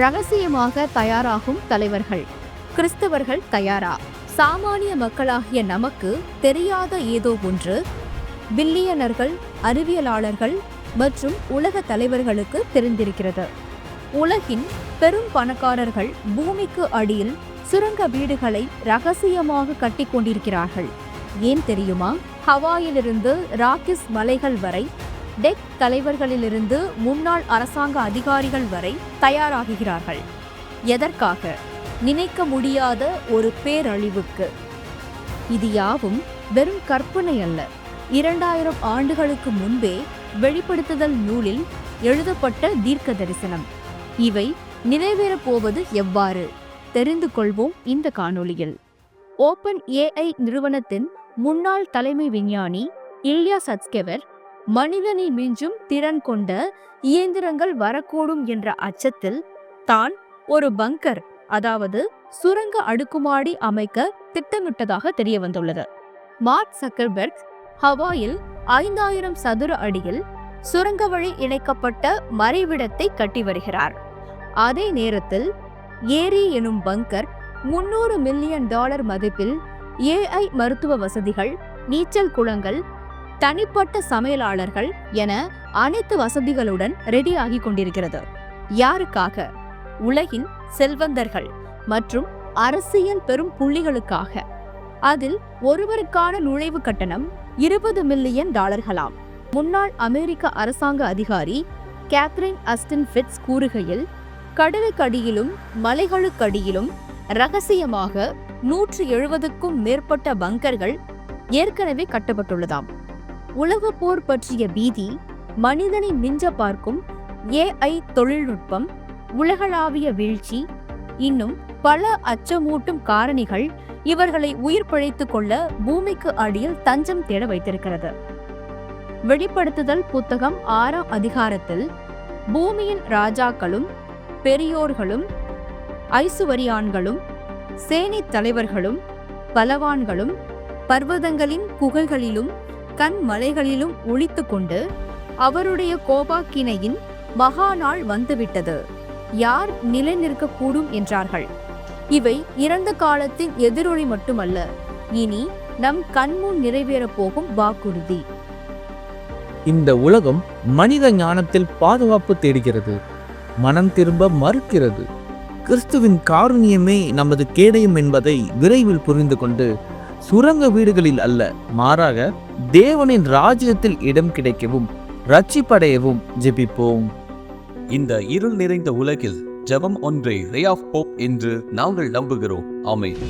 ரகசியமாக தயாராகும் தலைவர்கள். கிறிஸ்தவர்கள் தயாரா? சாமானிய மக்களாகிய நமக்கு தெரியாத ஏதோ ஒன்று. பில்லியனர்கள் அறிவியலாளர்கள் மற்றும் உலக தலைவர்களுக்கு தெரிந்திருக்கிறது. உலகின் பெரும் பணக்காரர்கள் பூமிக்கு அடியில் சுரங்க வீடுகளை ரகசியமாக கட்டி கொண்டிருக்கிறார்கள். ஏன் தெரியுமா? ஹவாயிலிருந்து ராக்கிஸ் மலைகள் வரை டெக் தலைவர்களிலிருந்து முன்னாள் அரசாங்க அதிகாரிகள் வரை தயாராகுகிறார்கள். எதற்காக? நினைக்க முடியாத ஒரு பேரழிவுக்கு. இது யாவும் வெறும் கற்பனை அல்ல. இரண்டாயிரம் ஆண்டுகளுக்கு முன்பே வெளிப்படுத்துதல் நூலில் எழுதப்பட்ட தீர்க்க தரிசனம் இவை நிறைவேறப் போவது எவ்வாறு? தெரிந்து கொள்வோம் இந்த காணொளியில். ஓப்பன் ஏஐ நிறுவனத்தின் முன்னாள் தலைமை விஞ்ஞானி இல்யா சத்கெவர் மனிதனை மிஞ்சும் திறன் கொண்ட இயந்திரங்கள் வரக்கூடும் என்ற அச்சத்தில் தான் ஒரு பங்கர் அதாவது சுரங்க அடுக்குமாடி அமைக்க திட்டமிட்டதாக தெரிய வந்துள்ளது மார்க் சக்கர்பெர்க் ஹவாயில் ஐந்தாயிரம் சதுர அடியில் சுரங்க வழி இணைக்கப்பட்ட மறைவிடத்தை கட்டி வருகிறார். அதே நேரத்தில் ஏரி எனும் பங்கர் முன்னூறு மில்லியன் டாலர் மதிப்பில் ஏஐ மருத்துவ வசதிகள் நீச்சல் குளங்கள் தனிப்பட்ட சமையலாளர்கள் என அனைத்து வசதிகளுடன் ரெடியாகி கொண்டிருக்கிறது. யாருக்காக? உலகின் செல்வந்தர்கள் மற்றும் அரசியல் பெரும் புள்ளிகளுக்காக. அதில் ஒருவருக்கான நுழைவு கட்டணம் இருபது மில்லியன் டாலர்களாம். முன்னாள் அமெரிக்க அரசாங்க அதிகாரி கேத்ரின் அஸ்டின் ஃபிட்ஸ் கூறுகையில் கடலுக்கடியிலும் மலைகளுக்கடியிலும் ரகசியமாக நூற்று எழுபதுக்கும் மேற்பட்ட பங்கர்கள் ஏற்கனவே கட்டப்பட்டுள்ளதாம். உலகப் போர் பற்றிய பீதி மனிதனை மிஞ்ச பார்க்கும் ஏஐ தொழில்நுட்பம் உலகளாவிய வீழ்ச்சி இன்னும் பல அச்சமூட்டும் காரணிகள் இவர்களை உயிர் பிழைத்துக் கொள்ள பூமிக்கு அடியில் தஞ்சம் தேட வைத்திருக்கிறது. வெளிப்படுத்துதல் புத்தகம் ஆறாம் அதிகாரத்தில் பூமியின் ராஜாக்களும் பெரியோர்களும் ஐசுவரியான்களும் சேனைத் தலைவர்களும் பலவான்களும் பர்வதங்களின் குகைகளிலும் கண் மலைகளிலும் ஒளித்துக் கொண்டு அவருடைய கோபாக்கினையின் மகா நாள் வந்துவிட்டது. யார் நிலை நிற்கக்கூடும் என்றார்கள். இவை இறந்த காலத்தின் எதிரொலி மட்டுமல்ல இனி நம் கண்முன் நிறைவேறப் போகும் வாக்குறுதி. இந்த உலகம் மனித ஞானத்தில் பாதுகாப்பு தேடுகிறது மனம் திரும்ப மறுக்கிறது. கிறிஸ்துவின் காருண்யமே நமது கேடயம் என்பதை விரைவில் புரிந்து கொண்டு சுரங்க வீடுகளில் அல்ல. மாறாக தேவனின் ராஜ்யத்தில் இடம் கிடைக்கவும் ரட்சிப்படையவும் ஜெபிப்போம். இந்த இருள் நிறைந்த உலகில் ஜெபம் ஒன்றே ரே ஆஃப் போப் என்று நாங்கள் நம்புகிறோம். அமைதி